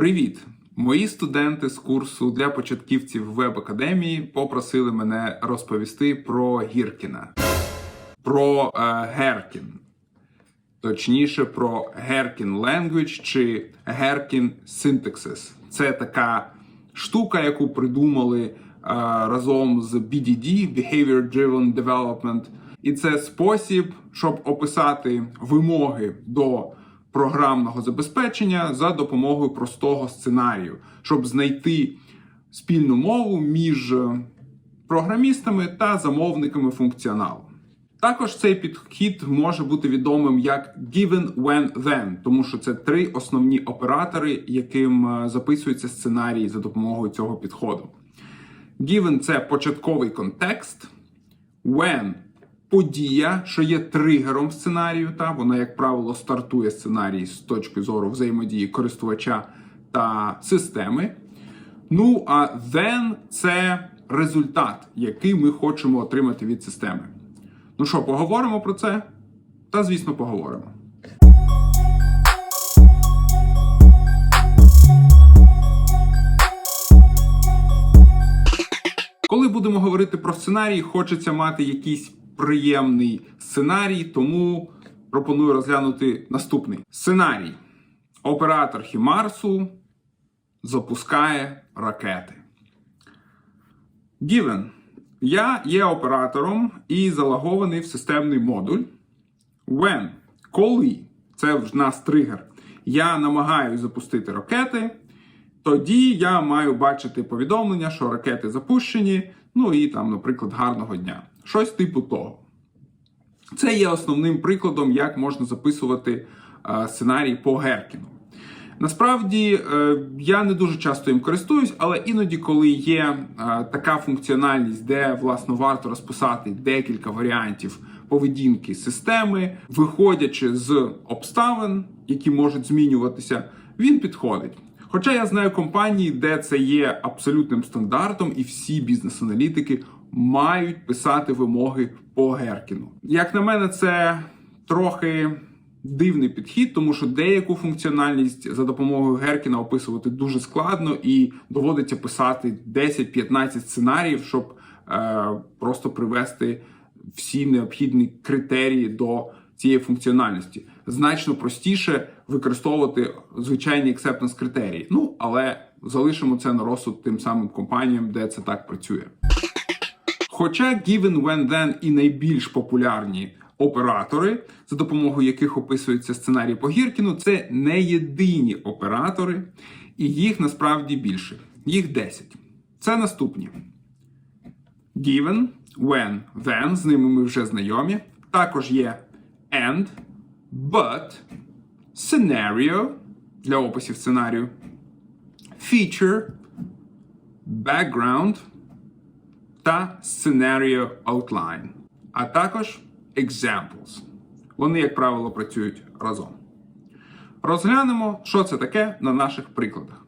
Привіт! Мої студенти з курсу для початківців веб академії попросили мене розповісти про Гіркіна, про е, Геркін. Точніше, про Gherkin Language чи Gherkin Syntaxes. Це така штука, яку придумали е, разом з BDD Behavior Driven Development. І це спосіб, щоб описати вимоги до програмного забезпечення за допомогою простого сценарію, щоб знайти спільну мову між програмістами та замовниками функціоналу. Також цей підхід може бути відомим як given when then, тому що це три основні оператори, яким е, записується сценарій за допомогою цього підходу. Given – це початковий контекст, when подія, що є тригером сценарію, та вона, як правило, стартує сценарій з точки зору взаємодії користувача та системи. Ну а then – це результат, який ми хочемо отримати від системи. Ну що, поговоримо про це? Та, звісно, поговоримо. Коли будемо говорити про сценарій, хочеться мати якийсь приємний сценарій, тому пропоную розглянути наступний сценарій. Оператор Хімарсу запускає ракети. Given. Я є оператором і залагований в системний модуль. When, коли це в нас тригер, я намагаюся запустити ракети, тоді я маю бачити повідомлення, що ракети запущені, ну і там, наприклад, гарного дня. Щось типу того. Це є основним прикладом, як можна записувати е, сценарій по Геркіну. Насправді е, я не дуже часто їм користуюсь, але іноді, коли є е, така функціональність, де власне варто розписати декілька варіантів поведінки системи, виходячи з обставин, які можуть змінюватися, він підходить. Хоча я знаю компанії, де це є абсолютним стандартом, і всі бізнес-аналітики мають писати вимоги по Геркіну. Як на мене, це трохи дивний підхід, тому що деяку функціональність за допомогою Геркіна описувати дуже складно і доводиться писати 10-15 сценаріїв, щоб е, просто привести всі необхідні критерії до цієї функціональності. Значно простіше використовувати звичайні acceptance критерії. Ну але залишимо це на розсуд тим самим компаніям, де це так працює. Хоча Given When Then і найбільш популярні оператори, за допомогою яких описується сценарій по Гіркіну, це не єдині оператори, і їх насправді більше. Їх 10. Це наступні: Given, When, Then, з ними ми вже знайомі. Також є And, But, Scenario для описів сценарію, Feature, Background та Scenario Outline, а також Examples. Вони, як правило, працюють разом. Розглянемо, що це таке на наших прикладах.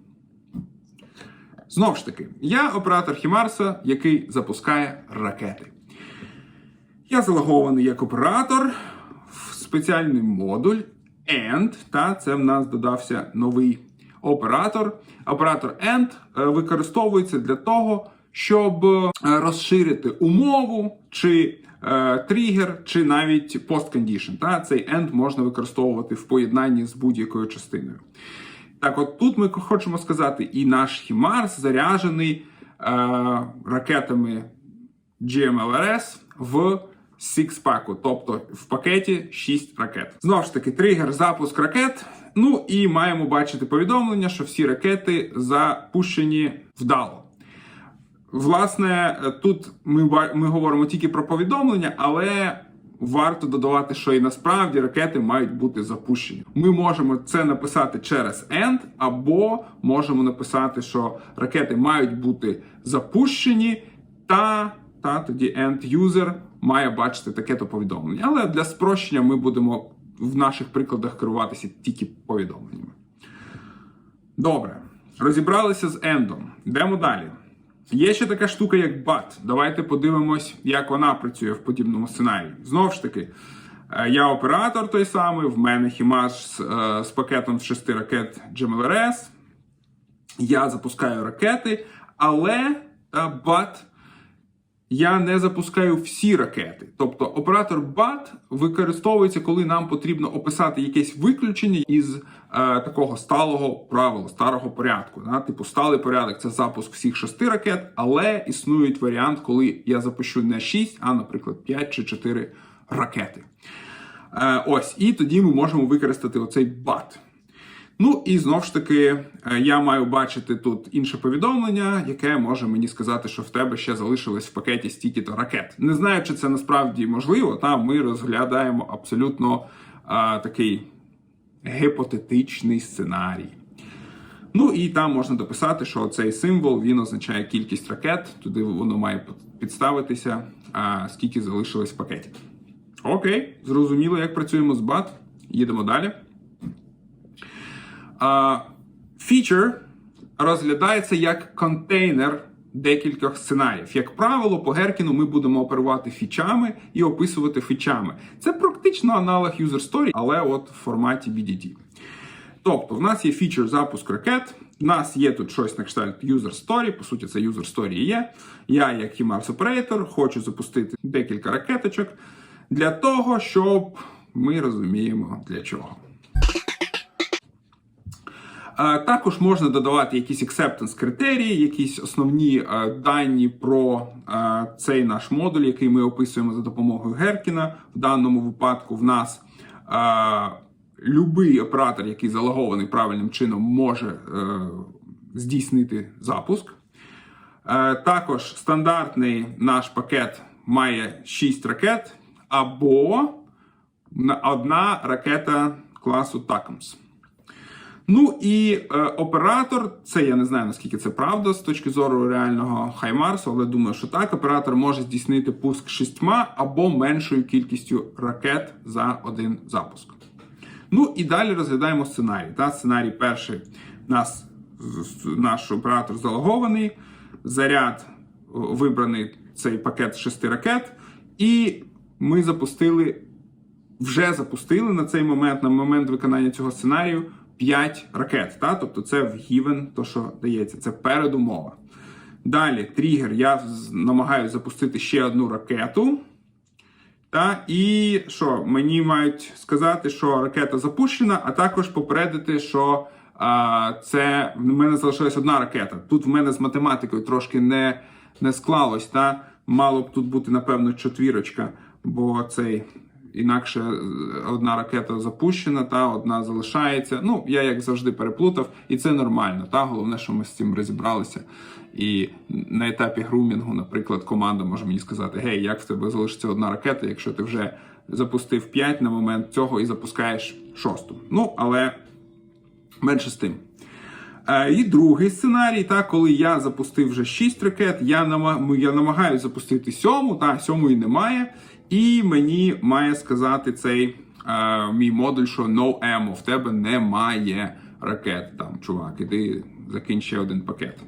Знову ж таки, я оператор Хімарса, який запускає ракети. Я залагований як оператор в спеціальний модуль AND, та це в нас додався новий оператор. Оператор AND е, використовується для того, щоб е, розширити умову чи е, тригер, чи навіть посткондішн. Та цей end можна використовувати в поєднанні з будь-якою частиною. Так, от тут ми хочемо сказати, і наш Хімарс заряджений е, ракетами GMLRS в сікспаку, тобто в пакеті 6 ракет. Знову ж таки, тригер, запуск ракет. Ну і маємо бачити повідомлення, що всі ракети запущені вдало. Власне, тут ми ми говоримо тільки про повідомлення, але варто додавати, що і насправді ракети мають бути запущені. Ми можемо це написати через end, або можемо написати, що ракети мають бути запущені, та та тоді end user має бачити таке-то повідомлення. Але для спрощення ми будемо в наших прикладах керуватися тільки повідомленнями. Добре, розібралися з ендом. Йдемо далі. Є ще така штука, як BAT. Давайте подивимось, як вона працює в подібному сценарії. Знову ж таки, е, я оператор той самий, в мене хімаш з, е, з пакетом з 6 ракет GMLRS. я запускаю ракети, але е, but я не запускаю всі ракети. Тобто оператор BAT використовується, коли нам потрібно описати якесь виключення із е, такого сталого правила, старого порядку. Да? Типу, сталий порядок це запуск всіх шести ракет, але існує варіант, коли я запущу не 6, а, наприклад, 5 чи 4 ракети. Е, ось, і тоді ми можемо використати оцей BAT. Ну і знову ж таки, е, я маю бачити тут інше повідомлення, яке може мені сказати, що в тебе ще залишилось в пакеті стільки-то ракет. Не знаю, чи це насправді можливо. Та ми розглядаємо абсолютно а, такий гіпотетичний сценарій. Ну і там можна дописати, що цей символ він означає кількість ракет, туди воно має підставитися, а скільки залишилось в пакеті. Окей, зрозуміло, як працюємо з BAT. Їдемо далі. Фічер розглядається як контейнер декількох сценаріїв. Як правило, по Геркіну ми будемо оперувати фічами і описувати фічами. Це практично аналог user story, але от в форматі BDD. Тобто, в нас є фічер запуск ракет. У нас є тут щось на кшталт user story, по суті, це user story є. Я, як HIMARS оператор, хочу запустити декілька ракеточок для того, щоб ми розуміємо для чого. Е, Також можна додавати якісь acceptance критерії, якісь основні е, дані про е, цей наш модуль, який ми описуємо за допомогою Геркіна. В даному випадку в нас любий оператор, який залогований правильним чином, може здійснити запуск. Також стандартний наш пакет має 6 ракет або одна ракета класу TACMS. Ну і е, оператор, це я не знаю наскільки це правда з точки зору реального Хаймарсу, але думаю, що так. Оператор може здійснити пуск шістьма або меншою кількістю ракет за один запуск. Ну і далі розглядаємо сценарій. Та, Сценарій перший нас наш оператор залогований, заряд вибраний цей пакет шести ракет, і ми запустили, вже запустили на цей момент, на момент виконання цього сценарію. 5 ракет. Та? Тобто це в given, то що дається, це передумова. Далі, тригер, я намагаюся запустити ще одну ракету. Та, І що, мені мають сказати, що ракета запущена, а також попередити, що а, це в мене залишилась одна ракета. Тут в мене з математикою трошки не не склалось. Та? Мало б тут бути, напевно, четвірочка, бо цей інакше е, одна ракета запущена, та одна залишається. Ну, я як завжди переплутав, і це нормально. Та Головне, що ми з цим розібралися. І на етапі грумінгу, наприклад, команда може мені сказати: Гей, як в тебе залишиться одна ракета, якщо ти вже запустив 5 на момент цього і запускаєш шосту. Ну, але менше з тим. Е, і другий сценарій, та, коли я запустив вже 6 ракет, я я намагаюся запустити сьому, та сьомої немає. І мені має сказати цей е, мій модуль, що no ammo, в тебе немає ракет. Там, чувак, іди закинь ще один пакет.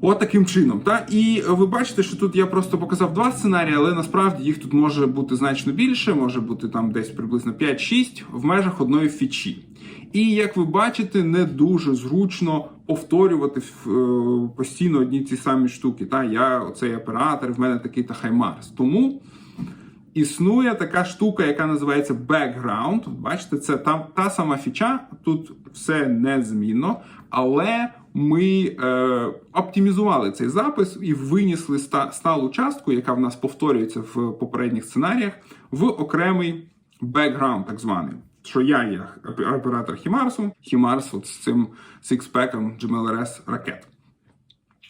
От таким чином. Та? І ви бачите, що тут я просто показав два сценарії, але насправді їх тут може бути значно більше, може бути там десь приблизно 5-6 в межах одної фічі. І як ви бачите, не дуже зручно повторювати е, постійно одні ці самі штуки. Та Я оцей оператор, в мене такий та хаймарс. Тому існує така штука, яка називається background. Бачите, це там та сама фіча, тут все незмінно, але ми е, оптимізували цей запис і винесли ста, сталу частку, яка в нас повторюється в попередніх сценаріях, в окремий background, так званий. Що я є оператор Хімарсу, Хімарс от з цим сикспеком GMLRS ракет.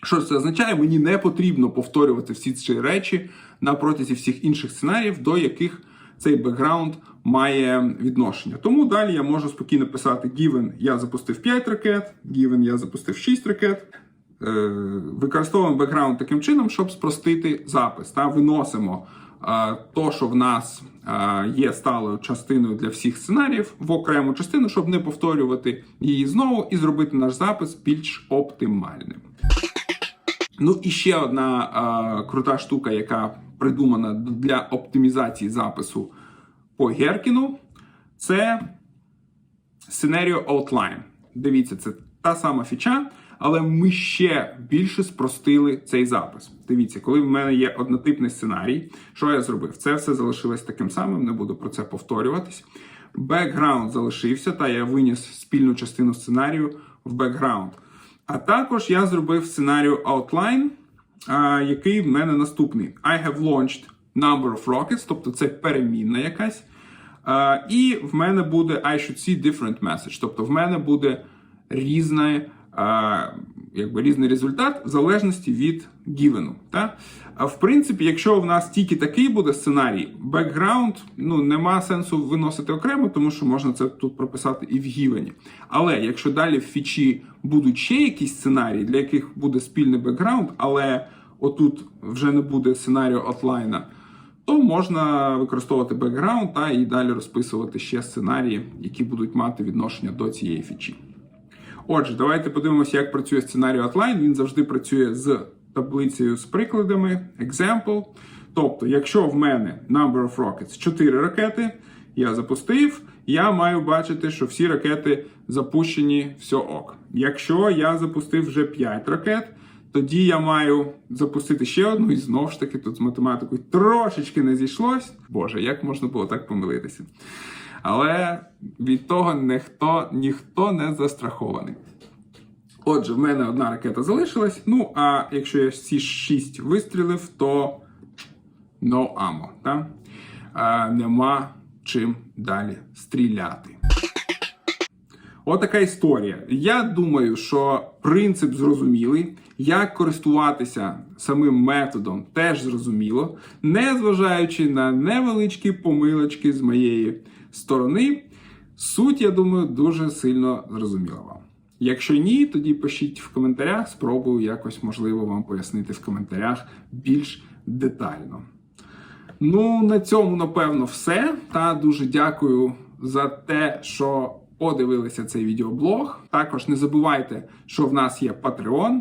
Що це означає? Мені не потрібно повторювати всі ці речі на протязі всіх інших сценаріїв, до яких цей бекграунд має відношення. Тому далі я можу спокійно писати: given я запустив 5 ракет, given я запустив 6 ракет. Е, використовуємо бекграунд таким чином, щоб спростити запис. Та Виносимо е, то, що в нас е, є сталою частиною для всіх сценаріїв, в окрему частину, щоб не повторювати її знову і зробити наш запис більш оптимальним. Ну і ще одна а, крута штука, яка придумана для оптимізації запису по Геркіну, це Scenario Outline. Дивіться, це та сама фіча, але ми ще більше спростили цей запис. Дивіться, коли в мене є однотипний сценарій, що я зробив? Це все залишилось таким самим, не буду про це повторюватись. Бекграунд залишився, та я виніс спільну частину сценарію в бекграунд. А також я зробив сценарію outline, який в мене наступний. I have launched number of rockets, тобто це перемінна якась. І в мене буде I should see different message. Тобто в мене буде різне, якби різний результат в залежності від гівену. Та? А в принципі, якщо в нас тільки такий буде сценарій, бекграунд, ну нема сенсу виносити окремо, тому що можна це тут прописати і в гівені. Але якщо далі в фічі будуть ще якісь сценарії, для яких буде спільний бекграунд, але отут вже не буде сценарію отлайна, то можна використовувати бекграунд та і далі розписувати ще сценарії, які будуть мати відношення до цієї фічі. Отже, давайте подивимося, як працює сценарій Outline. Він завжди працює з таблицею з прикладами, example. Тобто, якщо в мене number of rockets 4 ракети, я запустив, я маю бачити, що всі ракети запущені, все ок. Якщо я запустив вже 5 ракет, тоді я маю запустити ще одну, і знову ж таки, тут з математикою трошечки не зійшлось. Боже, як можна було так помилитися? Але від того ніхто, ніхто не застрахований. Отже, в мене одна ракета залишилась. Ну, а якщо я всі 6 вистрілив, то no ammo. Та? А, нема чим далі стріляти. Отака історія. Я думаю, що принцип зрозумілий, як користуватися самим методом теж зрозуміло, незважаючи на невеличкі помилочки з моєї сторони. Суть, я думаю, дуже сильно зрозуміла вам. Якщо ні, тоді пишіть в коментарях, спробую якось можливо вам пояснити в коментарях більш детально. Ну, на цьому, напевно, все. Та дуже дякую за те, що подивилися цей відеоблог. Також не забувайте, що в нас є Patreon, е,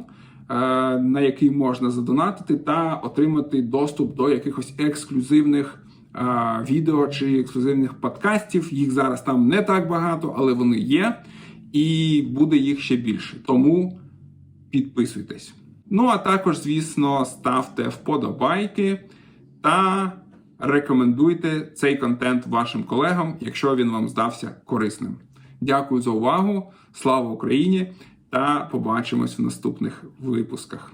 на який можна задонатити та отримати доступ до якихось ексклюзивних відео чи ексклюзивних подкастів. Їх зараз там не так багато, але вони є. І буде їх ще більше. Тому підписуйтесь. Ну а також, звісно, ставте вподобайки та рекомендуйте цей контент вашим колегам, якщо він вам здався корисним. Дякую за увагу! Слава Україні! Та побачимось в наступних випусках.